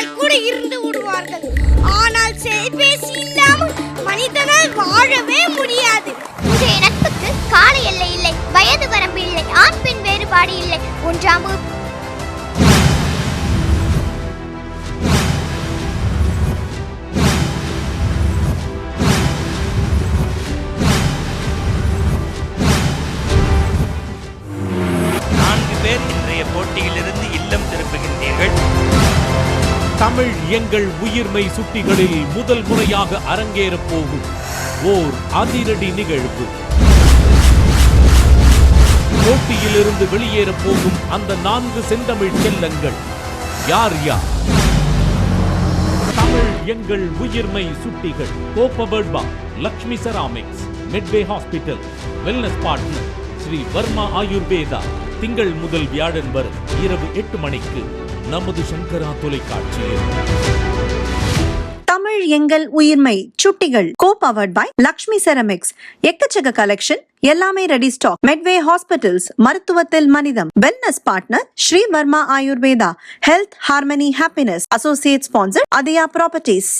விடாமல் கூட இருந்து விடுவார்கள். ஆனால் செல்பேசி இல்லாமல் மனிதனால் வாழவே முடியாது. இன்றைய நட்புக்கு கால எல்லை இல்லை வயது வரம்பு இல்லை ஆண் பெண் வேறுபாடு இல்லை. ஒன்றாம் வகுப்பு. பேர் இன்றைய போட்டியிலிருந்து இல்லம் திரும்புகின்றீர்கள். தமிழ் எங்கள் உயிர்மை சுட்டிகளில் முதல் முறையாக அரங்கேறப் போகும். ஓர் அதிரடி நிகழ்வு. போட்டியிலிருந்து வெளியேறப் போகும் அந்த நான்கு செந்தமிழ் செல்லங்கள். யார் யார்? தமிழ் எங்கள் உயிர்மை சுட்டிகள். கோப்பபர்பா Lakshmi ceramics Medway hospital wellness partner Sri Varma Ayurveda திங்கள் முதல் வியாழன் வரை இரவு எட்டு மணிக்கு. நமது சங்கரா தொலைக்காட்சியில். தமிழ் எங்கள் உயிர்மை சுட்டிகள் co powered by Lakshmi ceramics எக்கச்சக்க கலெக்ஷன் எல்லாமே ரெடி ஸ்டாக் மெட்வே ஹாஸ்பிட்டல்ஸ் மருத்துவத்தில் மனிதம். Wellness partner Sri Varma Ayurveda. Health harmony happiness associate sponsor Athiya properties